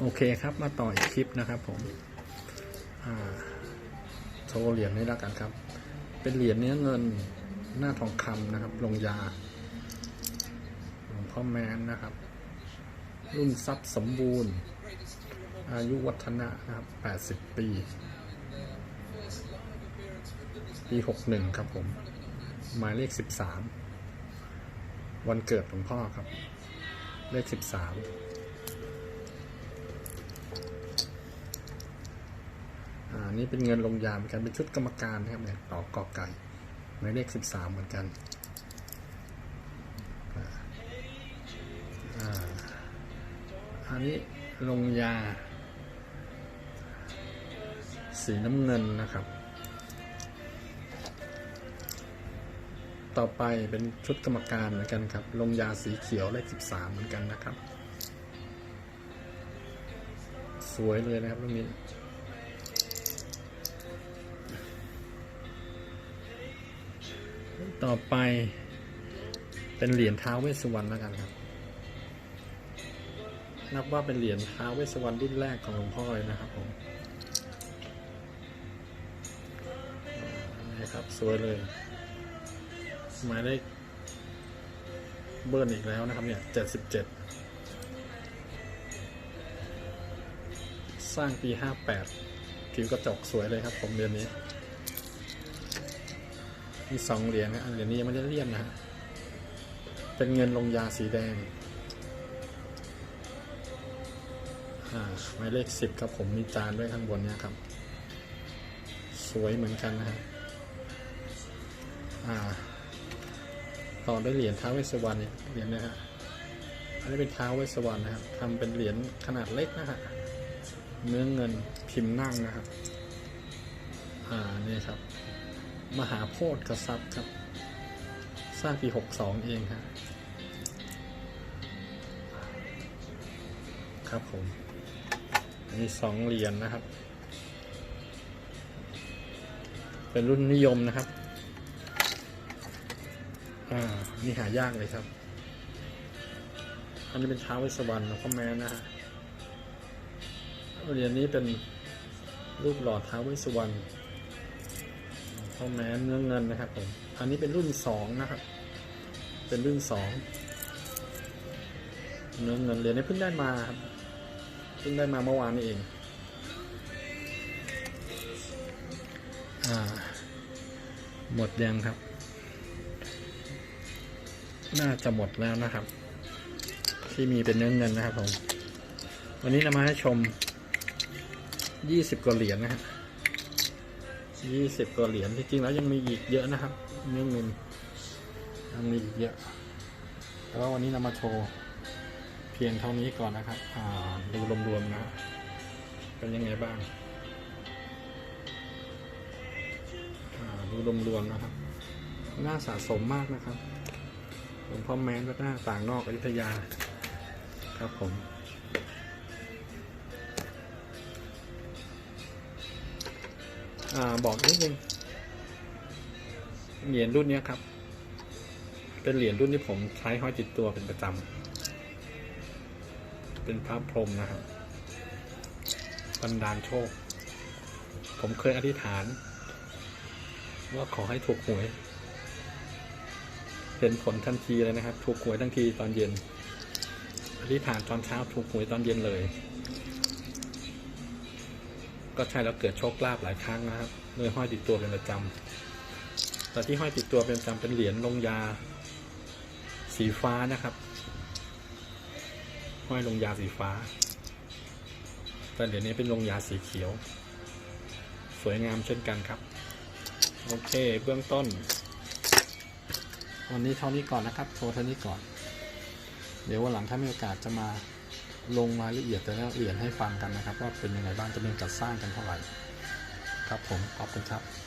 โอเคครับมาต่ออีกคลิปนะครับผมโชว์เหรียญนี้แล้วกันครับ เป็นเหรียญเนื้อเงินหน้าทองคำนะครับ ลงยาหลวงพ่อแมนนะครับ รุ่นทรัพย์สมบูรณ์ อายุวัฒนะนะครับ 80 ปี ปี 61 ครับผม หมายเลข 13 วันเกิดหลวงพ่อครับ เลข 13 นี่เป็นเงินลงยาเหมือนกันเป็นชุดกรรมการนะครับเนี่ยต่อกอไก่หมายเลข13เหมือนกันอันนี้ลงยา สีน้ำเงินนะครับ ต่อไปเป็นชุดกรรมการเหมือนกันครับ ลงยาสีเขียวเลข13เหมือนกันนะครับ สวยเลยนะครับตรงนี้ ต่อไปเป็นเหรียญท้าวเวสสวรรณแล้วกันครับ นับว่าเป็นเหรียญท้าวเวสสวรรณรุ่นแรกของหลวงพ่อเลยนะครับผมนี่ครับสวยเลยหมายเลขเบิร์นอีกแล้วนะครับเนี่ยเจ็ดสิบเจ็ดสร้างปีห้าแปดผิวกระจกสวยเลยครับผมเดือนนี้ มีสองเหรียญนะเหรียญนี้ยังไม่ได้เลี่ยมนะฮะเป็นเงินลงยาสีแดงหมายเลขสิบครับผมมีจานด้วยข้างบนเนี่ยครับ สวยเหมือนกันนะฮะต่อด้วยเหรียญท้าวเวสสวรรณอีกเหรียญนะฮะอันนี้เป็นท้าวเวสสวรรณนะครับทำเป็นเหรียญขนาดเล็กนะฮะเนื้อเงินพิมพ์นั่งนะครับ อ่านี่ครับ มหาโพธิ์กษัตริย์ครับ สร้างปีหกสองเองครับครับผมมีสองเหรียญนะครับ เป็นรุ่นนิยมนะครับ อ่า นี่หายากเลยครับ อันนี้เป็นเท้าวเวสวรรณหลวงพ่อแม่นะฮะเหรียญนี้เป็นรูปหล่อท้าวเวสสวรรณ พ่อแม้เนื้อเงินนะครับผมอันนี้เป็นรุ่นสองนะครับ เป็นรุ่นสองเนื้อเงินเหรียญนี้เพิ่งได้มาครับเพิ่งได้มาเมื่อวานนี้เองอ่าหมดยังครับ น่าจะหมดแล้วนะครับ ที่มีเป็นเนื้อเงินนะครับผมวันนี้นำมาให้ชม 20กว่าเหรียญนะครับ ยี่สิบกว่าเหรียญจริงๆแล้วยังมีอีกเยอะนะครับเรื่องเงินยังมีอีกเยอะแต่ว่าวันนี้เรามาโชว์เพียงเท่านี้ก่อนนะครับอ่าดูรวมๆนะเป็นยังไงบ้างดูรวมๆนะครับ น่าสะสมมากนะครับหลวงพ่อแมนวัดหน้าต่างนอกอยุธยา ครับผม อบอกนิดนึงเหรียญรุ่นนี้ครับ เป็นเหรียญรุ่นที่ผมใช้ห้อยติดตัวเป็นประจำเป็นพระพรหมนะครับบันดาลโชค ผมเคยอธิษฐาน ว่าขอให้ถูกหวยเห็นผลทันทีเลยนะครับ ถูกหวยทันทีตอนเย็น อธิษฐานตอนเช้าถูกหวยตอนเย็นเลย ก็ใช่แล้วเกิดโชคลาภหลายครั้งนะครับเลยห้อยติดตัวเป็นประจำแต่ที่ห้อยติดตัวเป็นประจำเป็นเหรียญลงยา สีฟ้านะครับ ห้อยลงยาสีฟ้า แต่เหรียญนี้เป็นลงยาสีเขียว สวยงามเช่นกันครับ โอเคเบื้องต้น วันนี้เท่านี้ก่อนนะครับ โชว์เท่านี้ก่อน เดี๋ยววันหลังถ้ามีโอกาสจะมา ลงรายละเอียดแต่ละเหรียญให้ฟังกันนะครับ ว่าเป็นยังไงบ้างจะเป็นจัดสร้างกันเท่าไหร่ ครับผมขอบคุณครับ